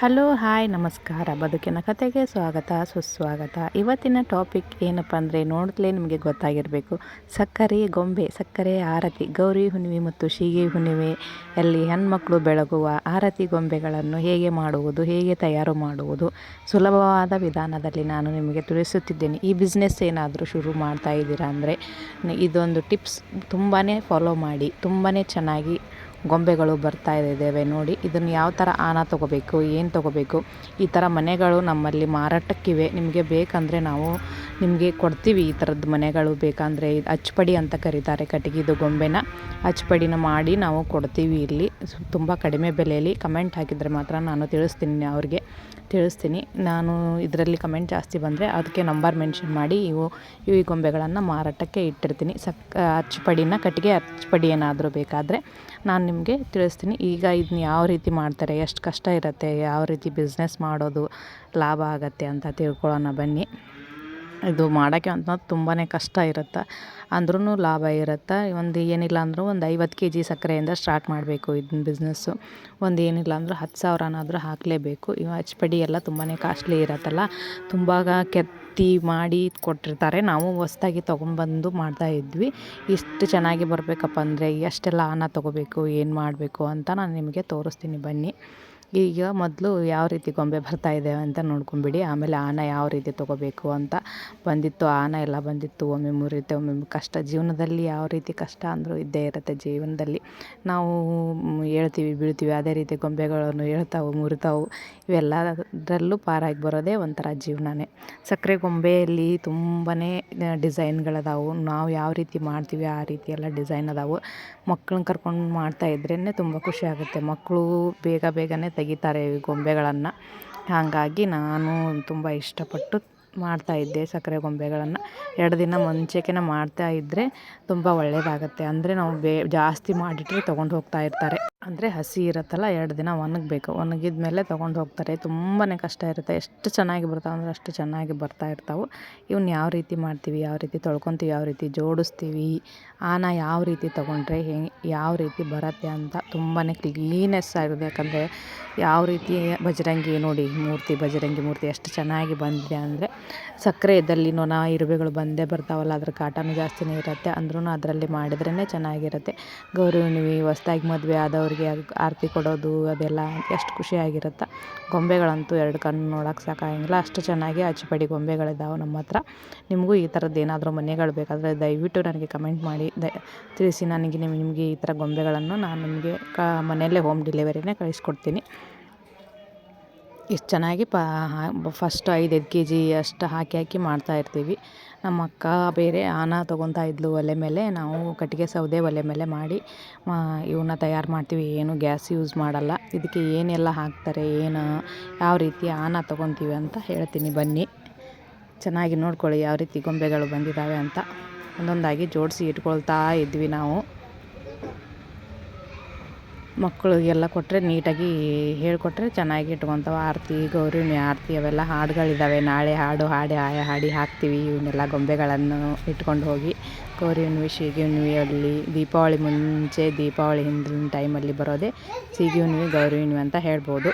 Hello, hi, ನಮಸ್ಕಾರ. ಬದುಕಿನ ಕತೆಗೆ ಸ್ವಾಗತ, ಸುಸ್ವಾಗತ. ಇವತ್ತಿನ ಟಾಪಿಕ್ ಏನಪ್ಪ ಅಂದರೆ ನೋಡಿದ್ಲೇ ನಿಮಗೆ ಗೊತ್ತಾಗಿರಬೇಕು. ಸಕ್ಕರೆ, ಗೊಂಬೆ, ಸಕ್ಕರೆ, ಆರತಿ, ಗೌರಿ ಹುಣ್ಣಿಮೆ ಮತ್ತು ಶೀಗೆ ಹುಣ್ಣಿಮೆಯಲ್ಲಿ ಹೆಣ್ಮಕ್ಳು ಬೆಳಗುವ ಆರತಿ ಗೊಂಬೆಗಳನ್ನು ಹೇಗೆ ಮಾಡುವುದು, ಹೇಗೆ ತಯಾರು ಮಾಡುವುದು ಸುಲಭವಾದ ವಿಧಾನದಲ್ಲಿ ನಾನು ನಿಮಗೆ ತಿಳಿಸುತ್ತಿದ್ದೇನೆ. ಈ ಬಿಸ್ನೆಸ್ ಏನಾದರೂ ಶುರು ಮಾಡ್ತಾ ಇದ್ದೀರಾ ಅಂದರೆ ಇದೊಂದು ಟಿಪ್ಸ್ ತುಂಬಾ ಫಾಲೋ ಮಾಡಿ ತುಂಬಾ ಚೆನ್ನಾಗಿ ಗೊಂಬೆಗಳು ಬರ್ತಾ ಇದ್ದಾವೆ ನೋಡಿ. ಇದನ್ನು ಯಾವ ಥರ ಆನ ತೊಗೋಬೇಕು, ಏನು ತೊಗೋಬೇಕು? ಈ ಥರ ಮನೆಗಳು ನಮ್ಮಲ್ಲಿ ಮಾರಾಟಕ್ಕಿವೆ. ನಿಮಗೆ ಬೇಕಂದರೆ ನಾವು ನಿಮಗೆ ಕೊಡ್ತೀವಿ ಈ ಥರದ್ದು ಮನೆಗಳು. ಬೇಕಂದರೆ ಇದು ಅಚ್ಚುಪಡಿ ಅಂತ ಕರೀತಾರೆ ಕಟ್ಟಿಗೆದು ಗೊಂಬೆನ ಅಚ್ಚುಪಡಿನ ಮಾಡಿ ನಾವು ಕೊಡ್ತೀವಿ ಇಲ್ಲಿ. ತುಂಬ ಕಡಿಮೆ ಬೆಲೆಯಲ್ಲಿ. ಕಮೆಂಟ್ ಹಾಕಿದರೆ ಮಾತ್ರ ನಾನು ತಿಳಿಸ್ತೀನಿ ಅವ್ರಿಗೆ. ತಿಳಿಸ್ತೀನಿ. ನಾನು ಇದರಲ್ಲಿ ಕಮೆಂಟ್ ಜಾಸ್ತಿ ಬಂದರೆ ಅದಕ್ಕೆ ನಂಬರ್ ಮೆನ್ಷನ್ ಮಾಡಿ ಇವು ಈ ಗೊಂಬೆಗಳನ್ನು ಮಾರಾಟಕ್ಕೆ ಇಟ್ಟಿರ್ತೀನಿ. ಸಕ್, ಅಚ್ಚುಪಡಿನ ಕಟ್ಟಿಗೆ ಅಚ್ಚುಪಡಿ ಏನಾದರೂ ಬೇಕಾದರೆ ನಾನು ನಿಮಗೆ ತಿಳಿಸ್ತೀನಿ. ಈಗ ಇದನ್ನ ಯಾವ ರೀತಿ ಮಾಡ್ತಾರೆ, ಎಷ್ಟು ಕಷ್ಟ ಇರುತ್ತೆ, ಯಾವ ರೀತಿ ಬಿಸ್ನೆಸ್ ಮಾಡೋದು ಲಾಭ ಆಗುತ್ತೆ ಅಂತ ತಿಳ್ಕೊಳ್ಳೋಣ ಬನ್ನಿ. ಇದು ಮಾಡೋಕ್ಕೆ ಅಂತ ತುಂಬಾ ಕಷ್ಟ ಇರುತ್ತೆ. ಅಂದ್ರೂ ಲಾಭ ಇರುತ್ತೆ. ಒಂದು ಏನಿಲ್ಲ ಅಂದರೂ ಒಂದು ಐವತ್ತು ಕೆ ಜಿ ಸಕ್ಕರೆಯಿಂದ ಸ್ಟಾರ್ಟ್ ಮಾಡಬೇಕು ಇದನ್ನ ಬಿಸ್ನೆಸ್ಸು. ಒಂದು ಏನಿಲ್ಲ ಅಂದರೂ ಹತ್ತು ಸಾವಿರನಾದರೂ ಹಾಕಲೇಬೇಕು. ಇವು ಪಡಿ ಎಲ್ಲ ತುಂಬಾ ಕಾಸ್ಟ್ಲಿ ಇರುತ್ತಲ್ಲ. ತುಂಬ ಕೆತ್ತಿ ಮಾಡಿ ಕೊಟ್ಟಿರ್ತಾರೆ. ನಾವು ಹೊಸ್ದಾಗಿ ತೊಗೊಂಬಂದು ಮಾಡ್ತಾಯಿದ್ವಿ ಇಷ್ಟು ಚೆನ್ನಾಗಿ ಬರಬೇಕಪ್ಪ ಅಂದರೆ ಎಷ್ಟೆಲ್ಲ ಹಣ ತೊಗೋಬೇಕು, ಏನು ಮಾಡಬೇಕು ಅಂತ ನಾನು ನಿಮಗೆ ತೋರಿಸ್ತೀನಿ ಬನ್ನಿ. ಈಗ ಮೊದಲು ಯಾವ ರೀತಿ ಗೊಂಬೆ ಬರ್ತಾ ಇದೆ ಅಂತ ನೋಡ್ಕೊಂಬಿಡಿ. ಆಮೇಲೆ ಆನ ಯಾವ ರೀತಿ ತೊಗೋಬೇಕು ಅಂತ ಬಂದಿತ್ತು. ಆನ ಎಲ್ಲ ಬಂದಿತ್ತು. ಒಮ್ಮೆ ಮುರಿಯುತ್ತೆ, ಒಮ್ಮೆ ಕಷ್ಟ. ಜೀವನದಲ್ಲಿ ಯಾವ ರೀತಿ ಕಷ್ಟ ಅಂದರೂ ಇದ್ದೇ ಇರುತ್ತೆ. ಜೀವನದಲ್ಲಿ ನಾವು ಹೇಳ್ತೀವಿ, ಬೀಳ್ತೀವಿ. ಅದೇ ರೀತಿ ಗೊಂಬೆಗಳನ್ನು ಹೇಳ್ತಾವೆ, ಮುರಿತಾವು. ಇವೆಲ್ಲದರಲ್ಲೂ ಪಾರಾಗಿ ಬರೋದೇ ಒಂಥರ ಜೀವನನೇ. ಸಕ್ಕರೆ ಗೊಂಬೆಯಲ್ಲಿ ತುಂಬಾ ಡಿಸೈನ್ಗಳದಾವು. ನಾವು ಯಾವ ರೀತಿ ಮಾಡ್ತೀವಿ, ಆ ರೀತಿ ಎಲ್ಲ ಡಿಸೈನ್ ಅದಾವು. ಮಕ್ಕಳನ್ನ ಕರ್ಕೊಂಡು ಮಾಡ್ತಾ ಇದ್ರೇ ತುಂಬ ಖುಷಿ ಆಗುತ್ತೆ. ಮಕ್ಕಳು ಬೇಗ ಬೇಗನೆ ತೆಗಿತಾರೆ ಗೊಂಬೆಗಳನ್ನು. ಹಾಗಾಗಿ ನಾನು ತುಂಬ ಇಷ್ಟಪಟ್ಟು ಮಾಡ್ತಾಯಿದ್ದೆ ಸಕ್ಕರೆ ಗೊಂಬೆಗಳನ್ನು. ಎರಡು ದಿನ ಮುಂಚೆನೇ ಮಾಡ್ತಾಯಿದ್ದರೆ ತುಂಬ ಒಳ್ಳೆಯದಾಗತ್ತೆ ಅಂದರೆ ನಾವು ಬೇ ಜಾಸ್ತಿ ಮಾಡಿಟ್ಟರೆ ತೊಗೊಂಡು ಹೋಗ್ತಾ ಇರ್ತಾರೆ. ಅಂದರೆ ಹಸಿ ಇರುತ್ತಲ್ಲ, ಎರಡು ದಿನ ಒಣಗಬೇಕು. ಒಣಗಿದ ಮೇಲೆ ತೊಗೊಂಡು ಹೋಗ್ತಾರೆ. ತುಂಬಾ ಕಷ್ಟ ಇರುತ್ತೆ. ಎಷ್ಟು ಚೆನ್ನಾಗಿ ಬರ್ತಾವೆ ಅಂದರೆ ಅಷ್ಟು ಚೆನ್ನಾಗಿ ಬರ್ತಾ ಇರ್ತಾವೆ. ಇವನ್ನ ಯಾವ ರೀತಿ ಮಾಡ್ತೀವಿ, ಯಾವ ರೀತಿ ತೊಳ್ಕೊತೀವಿ, ಯಾವ ರೀತಿ ಜೋಡಿಸ್ತೀವಿ, ಆನ ಯಾವ ರೀತಿ ತೊಗೊಂಡ್ರೆ ಯಾವ ರೀತಿ ಬರುತ್ತೆ ಅಂತ ತುಂಬಾ ಕ್ಲೀನೆಸ್ ಆಗಿದೆ ಯಾಕಂದರೆ ಯಾವ ರೀತಿ ಬಜರಂಗಿ ನೋಡಿ, ಮೂರ್ತಿ, ಬಜರಂಗಿ ಮೂರ್ತಿ ಎಷ್ಟು ಚೆನ್ನಾಗಿ ಬಂದಿದೆ ಅಂದರೆ ಸಕ್ಕರೆ ಇದ್ದಲ್ಲಿ ನೊಣ ಇರುವೆಗಳು ಬಂದೇ ಬರ್ತಾವಲ್ಲ, ಅದ್ರ ಕಾಟನೂ ಜಾಸ್ತಿನೇ ಇರುತ್ತೆ ಅಂದ್ರೂ ಅದರಲ್ಲಿ ಮಾಡಿದ್ರೇ ಚೆನ್ನಾಗಿರುತ್ತೆ. ಗೌರಿ ಹುಣ್ಣಿಮೆ ಹೊಸ್ದಾಗಿ ಮದುವೆ ಆದವ್ರು ಅವ್ರಿಗೆ ಆರತಿ ಕೊಡೋದು ಅದೆಲ್ಲ ಎಷ್ಟು ಖುಷಿಯಾಗಿರುತ್ತೆ ಗೊಂಬೆಗಳಂತೂ ಎರಡು ಕಣ್ಣು ನೋಡೋಕೆ ಸಾಕಾಗಂಗಿಲ್ಲ. ಅಷ್ಟು ಚೆನ್ನಾಗಿ ಅಚ್ಚುಪಡಿ ಗೊಂಬೆಗಳಿದ್ದಾವೆ ನಮ್ಮ ಹತ್ರ. ನಿಮಗೂ ಈ ಥರದ್ದು ಏನಾದರೂ ಮನೆಗಳು ಬೇಕಾದರೆ ದಯವಿಟ್ಟು ನನಗೆ ಕಮೆಂಟ್ ಮಾಡಿ. ದ, ತಿಳಿಸಿ ನನಗೆ ನಿಮಗೆ ಈ ಥರ ಗೊಂಬೆಗಳನ್ನು ನಾನು ನಿಮಗೆ ಕ, ಮನೆಯಲ್ಲೇ ಹೋಮ್ ಡೆಲಿವರಿನೇ ಕಳಿಸ್ಕೊಡ್ತೀನಿ. ಇಷ್ಟು ಚೆನ್ನಾಗಿ ಪಾ ಫಸ್ಟ್ ಐದೈದು ಕೆ ಜಿ ಅಷ್ಟು ಹಾಕಿ ಹಾಕಿ ಮಾಡ್ತಾಯಿರ್ತೀವಿ ನಮ್ಮ ಅಕ್ಕ ಬೇರೆ ಆನ ತೊಗೊತಾ ಇದ್ಲು ಒಲೆ ಮೇಲೆ. ನಾವು ಕಟ್ಟಿಗೆ ಸೌದೆ ಒಲೆ ಮೇಲೆ ಮಾಡಿ ಇವನ್ನ ತಯಾರು ಮಾಡ್ತೀವಿ. ಏನು ಗ್ಯಾಸ್ ಯೂಸ್ ಮಾಡಲ್ಲ. ಇದಕ್ಕೆ ಏನೆಲ್ಲ ಹಾಕ್ತಾರೆ, ಏನು, ಯಾವ ರೀತಿ ಆನ ತೊಗೊತೀವಿ ಅಂತ ಹೇಳ್ತೀನಿ. ಬನ್ನಿ. ಚೆನ್ನಾಗಿ ನೋಡ್ಕೊಳ್ಳಿ, ಯಾವ ರೀತಿ ಗೊಂಬೆಗಳು ಬಂದಿದ್ದಾವೆ ಅಂತ. ಒಂದೊಂದಾಗಿ ಜೋಡಿಸಿ ಇಟ್ಕೊಳ್ತಾ ಇದ್ವಿ ನಾವು. ಮಕ್ಕಳಿಗೆಲ್ಲ ಕೊಟ್ಟರೆ ನೀಟಾಗಿ ಹೇಳಿಕೊಟ್ರೆ ಚೆನ್ನಾಗಿ ಇಟ್ಕೊತಾವೆ ಆರತಿ ಗೌರಿ ಆರತಿ ಅವೆಲ್ಲ ಹಾಡುಗಳಿದ್ದಾವೆ ನಾಳೆ ಹಾಡು, ಹಾಡಿ ಆಯಾ ಹಾಡಿ ಹಾಕ್ತೀವಿ. ಇವನ್ನೆಲ್ಲ ಗೊಂಬೆಗಳನ್ನು ಇಟ್ಕೊಂಡು ಹೋಗಿ ಗೌರಿ ಹುಣ್ಣಿಮೆ ಸೀಗೆ ಹುಣ್ಣಿಮೆಯಲ್ಲಿ ದೀಪಾವಳಿ ಮುಂಚೆ, ದೀಪಾವಳಿ ಹಿಂದಿನ ಟೈಮಲ್ಲಿ ಬರೋದೇ ಸೀಗೆ ಹುಣ್ಣಿಮೆ ಗೌರಿ ಹುಣ್ಣಿಮೆ ಅಂತ ಹೇಳ್ಬೋದು.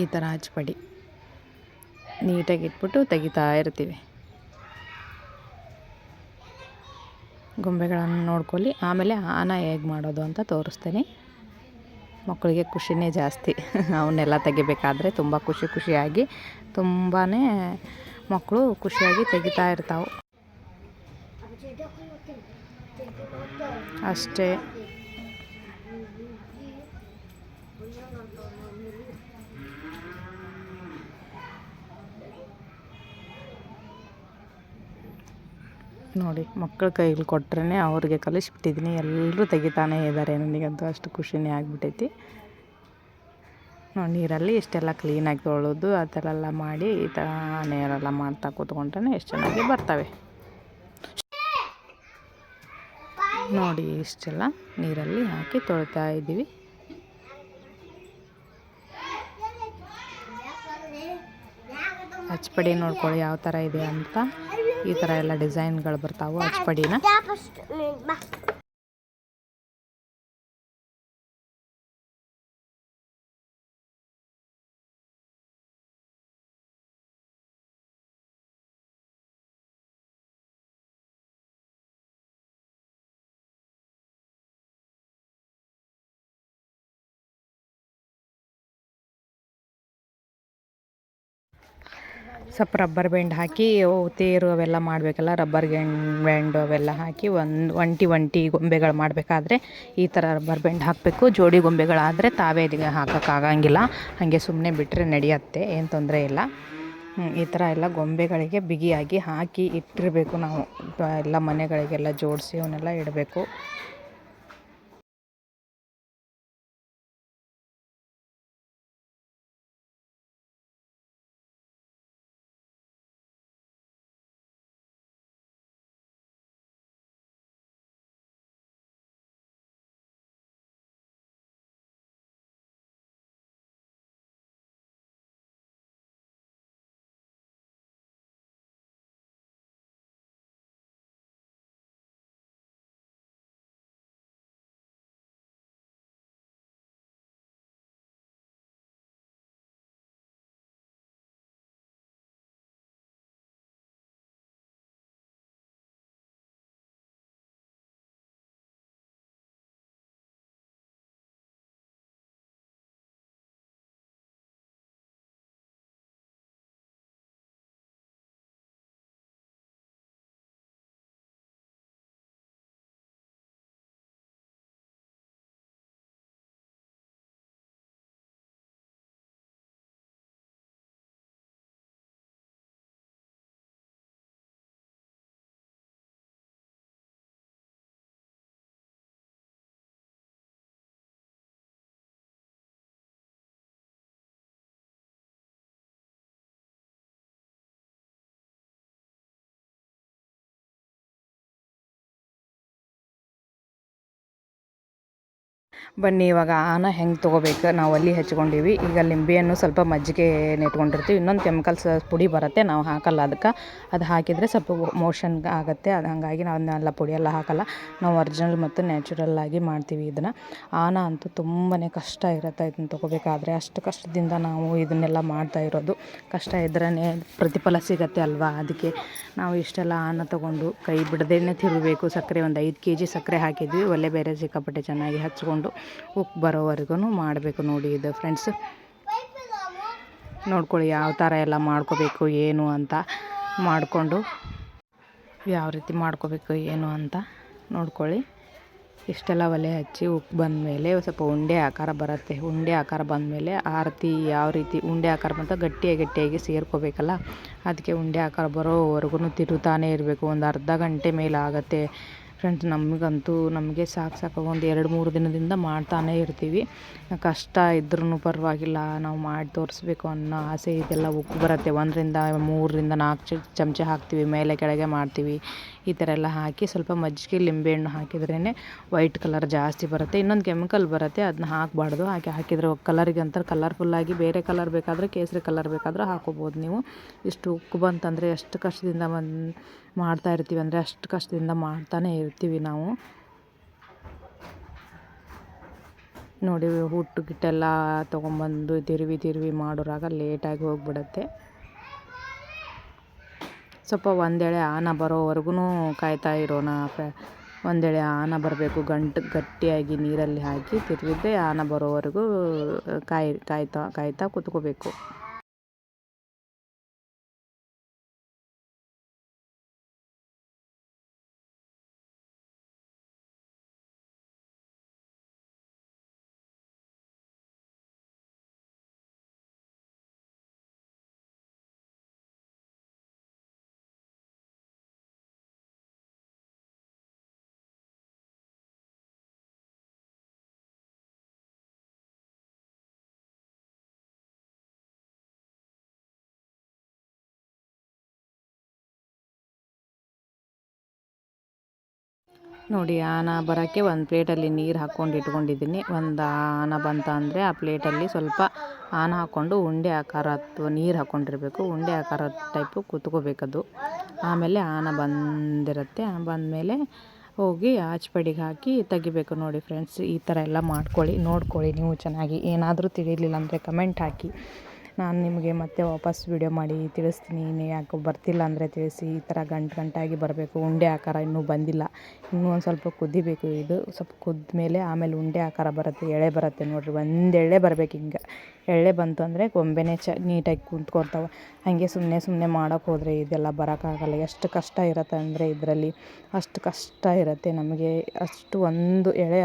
ಈ ಥರ ಹಚ್ಪಡಿ ನೀಟಾಗಿ ಇಟ್ಬಿಟ್ಟು ತೆಗಿತಾ ಇರ್ತೀವಿ. ಗೊಂಬೆಗಳನ್ನು ನೋಡ್ಕೊಳ್ಳಿ. ಆಮೇಲೆ ಆನ ಹೇಗೆ ಮಾಡೋದು ಅಂತ ತೋರಿಸ್ತೀನಿ. ಮಕ್ಕಳಿಗೆ ಖುಷಿನೇ ಜಾಸ್ತಿ. ಅವನ್ನೆಲ್ಲ ತೆಗಿಬೇಕಾದ್ರೆ ತುಂಬ ಖುಷಿ ಖುಷಿಯಾಗಿ ತುಂಬಾ ಮಕ್ಕಳು ಖುಷಿಯಾಗಿ ತೆಗಿತಾ ಇರ್ತಾವೆ. ಅಷ್ಟೇ. ನೋಡಿ ಮಕ್ಕಳ ಕೈಗಳು ಕೊಟ್ರೇ ಅವ್ರಿಗೆ ಕಲಿಸ್ಬಿಟ್ಟಿದ್ದೀನಿ. ಎಲ್ಲರೂ ತೆಗಿತಾನೇ ಇದ್ದಾರೆ. ನನಗಂತೂ ಅಷ್ಟು ಖುಷಿನೇ ಆಗಿಬಿಟ್ಟೈತಿ ನೋಡಿ, ನೀರಲ್ಲಿ ಇಷ್ಟೆಲ್ಲ ಕ್ಲೀನಾಗಿ ತೊಳೆದು ಆ ಥರ ಎಲ್ಲ ಮಾಡಿ ಈ ಥರ ನೀರೆಲ್ಲ ಮಾಡ್ತಾ ಕೂತ್ಕೊಂಡ್ರೆ ಎಷ್ಟು ಚೆನ್ನಾಗಿ ಬರ್ತವೆ. ನೋಡಿ, ಇಷ್ಟೆಲ್ಲ ನೀರಲ್ಲಿ ಹಾಕಿ ತೊಳಿತಾ ಇದ್ದೀವಿ. ಹಚ್ಚಪಡಿ ನೋಡ್ಕೊಳ್ಳಿ ಯಾವ ಥರ ಇದೆ ಅಂತ. ಈ ಥರ ಎಲ್ಲ ಡಿಸೈನ್ಗಳು ಬರ್ತಾವೆ ಅಚ್ಚಪಡಿನ? ಸ್ವಲ್ಪ ರಬ್ಬರ್ ಬ್ಯಾಂಡ್ ಹಾಕಿ ತೇರು ಅವೆಲ್ಲ ಮಾಡಬೇಕಲ್ಲ, ರಬ್ಬರ್ ಗ್ಯಾಂಡ್ ಬ್ಯಾಂಡ್ ಅವೆಲ್ಲ ಹಾಕಿ ಒಂದು, ಒಂಟಿ ಒಂಟಿ ಗೊಂಬೆಗಳು ಮಾಡಬೇಕಾದ್ರೆ ಈ ಥರ ರಬ್ಬರ್ ಬ್ಯಾಂಡ್ ಹಾಕಬೇಕು. ಜೋಡಿ ಗೊಂಬೆಗಳಾದರೆ ತಾವೇ ಇದಕ್ಕೆ ಹಾಕೋಕ್ಕಾಗಂಗಿಲ್ಲ ಹಾಗೆ ಸುಮ್ಮನೆ ಬಿಟ್ಟರೆ ನಡೆಯತ್ತೆ, ಏನು ತೊಂದರೆ ಇಲ್ಲ. ಈ ಥರ ಎಲ್ಲ ಗೊಂಬೆಗಳಿಗೆ ಬಿಗಿಯಾಗಿ ಹಾಕಿ ಇಟ್ಟಿರಬೇಕು ನಾವು. ಎಲ್ಲ ಮನೆಗಳಿಗೆಲ್ಲ ಜೋಡಿಸಿ ಅವನ್ನೆಲ್ಲ ಇಡಬೇಕು. ಬನ್ನಿ, ಇವಾಗ ಆನ ಹೆಂಗೆ ತೊಗೋಬೇಕು? ನಾವು ಅಲ್ಲಿ ಹಚ್ಕೊಂಡೀವಿ. ಈಗ ಲಿಂಬೆಯನ್ನು ಸ್ವಲ್ಪ ಮಜ್ಜಿಗೆ ನೆಟ್ಕೊಂಡಿರ್ತೀವಿ. ಇನ್ನೊಂದು ಕೆಮಿಕಲ್ಸ್ ಪುಡಿ ಬರುತ್ತೆ, ನಾವು ಹಾಕಲ್ಲ ಅದಕ್ಕೆ ಅದು ಹಾಕಿದರೆ ಸ್ವಲ್ಪ ಮೋಷನ್ ಆಗುತ್ತೆ. ಅದು ಹಾಗಾಗಿ ನಾವು ಅದನ್ನೆಲ್ಲ ಪುಡಿ ಎಲ್ಲ ಹಾಕಲ್ಲ. ನಾವು ಒರಿಜಿನಲ್ ಮತ್ತು ನ್ಯಾಚುರಲ್ ಆಗಿ ಮಾಡ್ತೀವಿ ಇದನ್ನು. ಆನ ಅಂತೂ ತುಂಬಾ ಕಷ್ಟ ಇರುತ್ತೆ ಇದನ್ನು ತೊಗೋಬೇಕಾದ್ರೆ. ಅಷ್ಟು ಕಷ್ಟದಿಂದ ನಾವು ಇದನ್ನೆಲ್ಲ ಮಾಡ್ತಾ ಇರೋದು. ಕಷ್ಟ ಇದ್ರೇ ಪ್ರತಿಫಲ ಸಿಗತ್ತೆ ಅಲ್ವಾ? ಅದಕ್ಕೆ ನಾವು ಇಷ್ಟೆಲ್ಲ ಆನ ತೊಗೊಂಡು ಕೈ ಬಿಡದೇನೆ ತಿರುಗಬೇಕು. ಸಕ್ಕರೆ ಒಂದು ಐದು ಕೆ ಜಿ ಸಕ್ಕರೆ ಹಾಕಿದ್ವಿ. ಒಲೆ ಬೇರೆ ಸಿಕ್ಕಾಪಟ್ಟೆ ಚೆನ್ನಾಗಿ ಹಚ್ಕೊಂಡು ಉಪ್ಪು ಬರೋವರೆಗೂ ಮಾಡಬೇಕು ನೋಡಿ ಇದು ಫ್ರೆಂಡ್ಸ್ ನೋಡ್ಕೊಳ್ಳಿ ಯಾವ ಥರ ಎಲ್ಲ ಮಾಡ್ಕೋಬೇಕು, ಏನು ಅಂತ ಮಾಡಿಕೊಂಡು ಯಾವ ರೀತಿ ಮಾಡ್ಕೋಬೇಕು, ಏನು ಅಂತ ನೋಡ್ಕೊಳ್ಳಿ. ಇಷ್ಟೆಲ್ಲ ಒಲೆ ಹಚ್ಚಿ ಉಪ್ಪು ಬಂದಮೇಲೆ ಸ್ವಲ್ಪ ಉಂಡೆ ಆಕಾರ ಬರುತ್ತೆ. ಉಂಡೆ ಆಕಾರ ಬಂದಮೇಲೆ ಆರತಿ ಯಾವ ರೀತಿ ಉಂಡೆ ಆಕಾರ ಬಂತ ಗಟ್ಟಿಯಾಗಿ ಗಟ್ಟಿಯಾಗಿ ಸೇರ್ಕೋಬೇಕಲ್ಲ, ಅದಕ್ಕೆ ಉಂಡೆ ಆಕಾರ ಬರೋವರೆಗೂ ತಿರುತಾನೆ ಇರಬೇಕು. ಒಂದು ಅರ್ಧ ಗಂಟೆ ಮೇಲೆ ಆಗುತ್ತೆ ಫ್ರೆಂಡ್ಸ್ ನಮಗಂತೂ ನಮಗೆ ಸಾಕು ಸಾಕು ಒಂದು ಎರಡು ಮೂರು ದಿನದಿಂದ ಮಾಡ್ತಾನೇ ಇರ್ತೀವಿ. ಕಷ್ಟ ಇದ್ರೂ ಪರವಾಗಿಲ್ಲ, ನಾವು ಮಾಡಿ ತೋರಿಸ್ಬೇಕು ಅನ್ನೋ ಆಸೆ ಇದೆಲ್ಲ ಉಕ್ಕು ಬರುತ್ತೆ. ಒಂದರಿಂದ ಮೂರರಿಂದ ನಾಲ್ಕು ಚಮಚ ಹಾಕ್ತೀವಿ, ಮೇಲೆ ಕೆಳಗೆ ಮಾಡ್ತೀವಿ. ಈ ಥರ ಎಲ್ಲ ಹಾಕಿ ಸ್ವಲ್ಪ ಮಜ್ಜಿಗೆ ಲಿಂಬೆಹಣ್ಣು ಹಾಕಿದ್ರೇ ವೈಟ್ ಕಲರ್ ಜಾಸ್ತಿ ಬರುತ್ತೆ. ಇನ್ನೊಂದು ಕೆಮಿಕಲ್ ಬರುತ್ತೆ ಅದನ್ನ ಹಾಕಬಾರ್ದು. ಹಾಕಿ ಹಾಕಿದರೆ ಕಲರಿಗೆ ಅಂತ ಕಲರ್ಫುಲ್ಲಾಗಿ ಬೇರೆ ಕಲರ್ ಬೇಕಾದರೆ ಕೇಸರಿ ಕಲರ್ ಬೇಕಾದರೂ ಹಾಕೋಬೋದು ನೀವು. ಇಷ್ಟು ಉಕ್ಕು ಬಂತಂದರೆ ಎಷ್ಟು ಕಷ್ಟದಿಂದ ಮಾಡ್ತಾ ಇರ್ತೀವಿ ಅಂದರೆ ಅಷ್ಟು ಕಷ್ಟದಿಂದ ಮಾಡ್ತಾನೆ ಇರ್ತೀವಿ ನಾವು. ನೋಡಿ, ಹುಟ್ಟು ಗಿಟ್ಟೆಲ್ಲ ತೊಗೊಂಬಂದು ತಿರುವಿ ತಿರುವಿ ಮಾಡೋರಾಗ ಲೇಟಾಗಿ ಹೋಗ್ಬಿಡತ್ತೆ. ಸ್ವಲ್ಪ ಒಂದೆಳೆ ಆನ ಬರೋವರೆಗೂ ಕಾಯ್ತಾ ಇರೋಣ. ಒಂದೆಳೆ ಆನ ಬರಬೇಕು. ಗಂಟು, ಗಟ್ಟಿಯಾಗಿ ನೀರಲ್ಲಿ ಹಾಕಿ ತಿರುವಿದ್ರೆ ಆನ ಬರೋವರೆಗೂ ಕಾಯಿ, ಕಾಯ್ತಾ ಕಾಯ್ತಾ ಕೂತ್ಕೋಬೇಕು. ನೋಡಿ, ಆನ ಬರೋಕ್ಕೆ ಒಂದು ಪ್ಲೇಟಲ್ಲಿ ನೀರು ಹಾಕ್ಕೊಂಡು ಇಟ್ಕೊಂಡಿದ್ದೀನಿ. ಒಂದು ಆನ ಬಂತ ಅಂದರೆ ಆ ಪ್ಲೇಟಲ್ಲಿ ಸ್ವಲ್ಪ ಆನ ಹಾಕ್ಕೊಂಡು ಉಂಡೆ ಆಕಾರ ನೀರು ಹಾಕ್ಕೊಂಡಿರಬೇಕು ಉಂಡೆ ಆಕಾರ ಟೈಪು ಕೂತ್ಕೋಬೇಕದು. ಆಮೇಲೆ ಆನ ಬಂದಿರುತ್ತೆ. ಬಂದಮೇಲೆ ಹೋಗಿ ಆಚ್ಪಡಿಗೆ ಹಾಕಿ ತೆಗಿಬೇಕು ನೋಡಿ ಫ್ರೆಂಡ್ಸ್. ಈ ಥರ ಎಲ್ಲ ಮಾಡ್ಕೊಳ್ಳಿ, ನೋಡ್ಕೊಳ್ಳಿ ನೀವು ಚೆನ್ನಾಗಿ. ಏನಾದರೂ ತಿಳಿಲಿಲ್ಲ ಅಂದರೆ ಕಮೆಂಟ್ ಹಾಕಿ. ನಾನು ನಿಮಗೆ ಮತ್ತೆ ವಾಪಸ್ ವಿಡಿಯೋ ಮಾಡಿ ತಿಳಿಸ್ತೀನಿ. ಇನ್ನು ಯಾಕೆ ಬರ್ತಿಲ್ಲ ಅಂದರೆ ತಿಳಿಸಿ. ಈ ಥರ ಗಂಟು ಗಂಟಾಗಿ ಬರಬೇಕು. ಉಂಡೆ ಆಕಾರ ಇನ್ನೂ ಬಂದಿಲ್ಲ. ಇನ್ನೂ ಒಂದು ಸ್ವಲ್ಪ ಕುದಿಬೇಕು ಇದು. ಸ್ವಲ್ಪ ಕುದ್ದ ಮೇಲೆ ಆಮೇಲೆ ಉಂಡೆ ಆಕಾರ ಬರುತ್ತೆ, ಎಳೆ ಬರುತ್ತೆ ನೋಡಿರಿ. ಒಂದು ಎಳೆ ಬರಬೇಕು ಹಿಂಗೆ. ಎಳೆ ಬಂತು ಅಂದರೆ ಗೊಂಬೆನೇ ಚ ನೀಟಾಗಿ ಕುಂತ್ಕೊಳ್ತಾವೆ. ಹಾಗೆ ಸುಮ್ಮನೆ ಸುಮ್ಮನೆ ಮಾಡೋಕೆ ಹೋದರೆ ಇದೆಲ್ಲ ಬರೋಕ್ಕಾಗಲ್ಲ ಎಷ್ಟು ಕಷ್ಟ ಇರುತ್ತೆ ಅಂದರೆ ಇದರಲ್ಲಿ ಅಷ್ಟು ಕಷ್ಟ ಇರುತ್ತೆ ನಮಗೆ. ಅಷ್ಟು ಒಂದು ಎಳೆ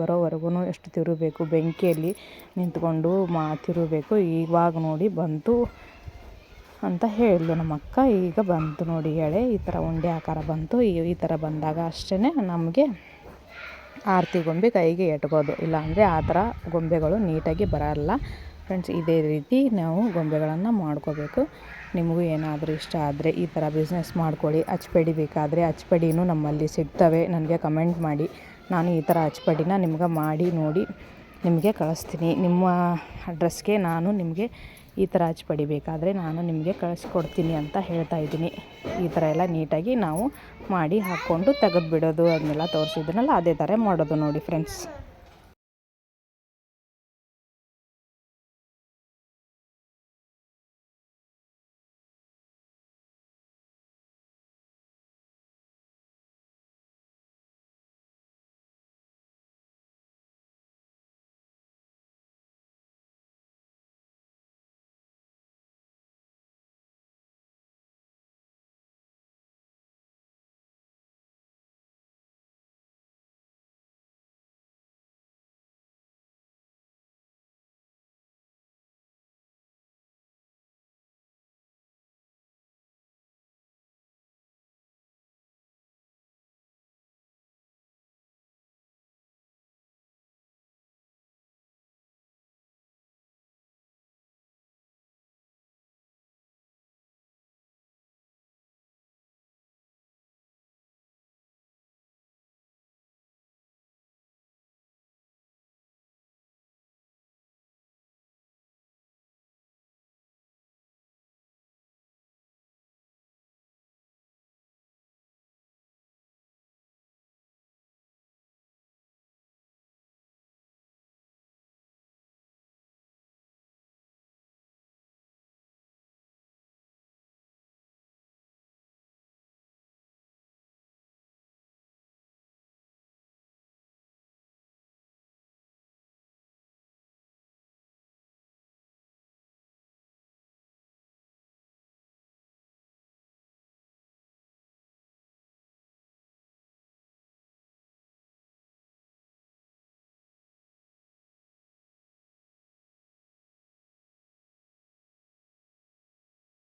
ಬರೋವರೆಗೂ ಎಷ್ಟು ತಿರುಬೇಕು. ಬೆಂಕಿಯಲ್ಲಿ ನಿಂತ್ಕೊಂಡು ಮಾ, ತಿರುಬೇಕು. ಇವಾಗ ನೋಡಿ ಬಂತು ಅಂತ ಹೇಳಿದ್ಲು ನಮ್ಮ ಅಕ್ಕ ಈಗ ಬಂತು ನೋಡಿ ಎಳೆ ಈ ಥರ ಉಂಡೆ ಆಕಾರ ಬಂತು. ಈ ಥರ ಬಂದಾಗ ಅಷ್ಟೇ ನಮಗೆ ಆರತಿ ಗೊಂಬೆ ಕೈಗೆ ಎಟ್ಕೋದು ಇಲ್ಲಾಂದರೆ ಆ ಥರ ಗೊಂಬೆಗಳು ನೀಟಾಗಿ ಬರಲ್ಲ. ಫ್ರೆಂಡ್ಸ್, ಇದೇ ರೀತಿ ನಾವು ಗೊಂಬೆಗಳನ್ನು ಮಾಡ್ಕೋಬೇಕು. ನಿಮಗೂ ಏನಾದರೂ ಇಷ್ಟ ಆದರೆ ಈ ಥರ ಬಿಸ್ನೆಸ್ ಮಾಡ್ಕೊಳ್ಳಿ. ಅಚ್ಚಪಡಿ ಬೇಕಾದರೆ ಅಚ್ಚಪಡಿನೂ ನಮ್ಮಲ್ಲಿ ಸಿಗ್ತವೆ. ನನಗೆ ಕಮೆಂಟ್ ಮಾಡಿ. ನಾನು ಈ ಥರ ಅಚ್ಚಪಡಿನ ನಿಮ್ಗೆ ಮಾಡಿ ನೋಡಿ ನಿಮಗೆ ಕಳಿಸ್ತೀನಿ. ನಿಮ್ಮ ಅಡ್ರೆಸ್ಗೆ ನಾನು ನಿಮಗೆ ಈ ಥರ ಅಚ್ಚು ಪಡಿಬೇಕಾದ್ರೆ ನಾನು ನಿಮಗೆ ಕಳಿಸ್ಕೊಡ್ತೀನಿ ಅಂತ ಹೇಳ್ತಾ ಇದ್ದೀನಿ. ಈ ಥರ ಎಲ್ಲ ನೀಟಾಗಿ ನಾವು ಮಾಡಿ ಹಾಕ್ಕೊಂಡು ತೆಗೆದು ಬಿಡೋದು ಅದನ್ನೆಲ್ಲ ತೋರಿಸಿದ್ನಲ್ಲ ಅದೇ ಥರ ಮಾಡೋದು ನೋಡಿ ಫ್ರೆಂಡ್ಸ್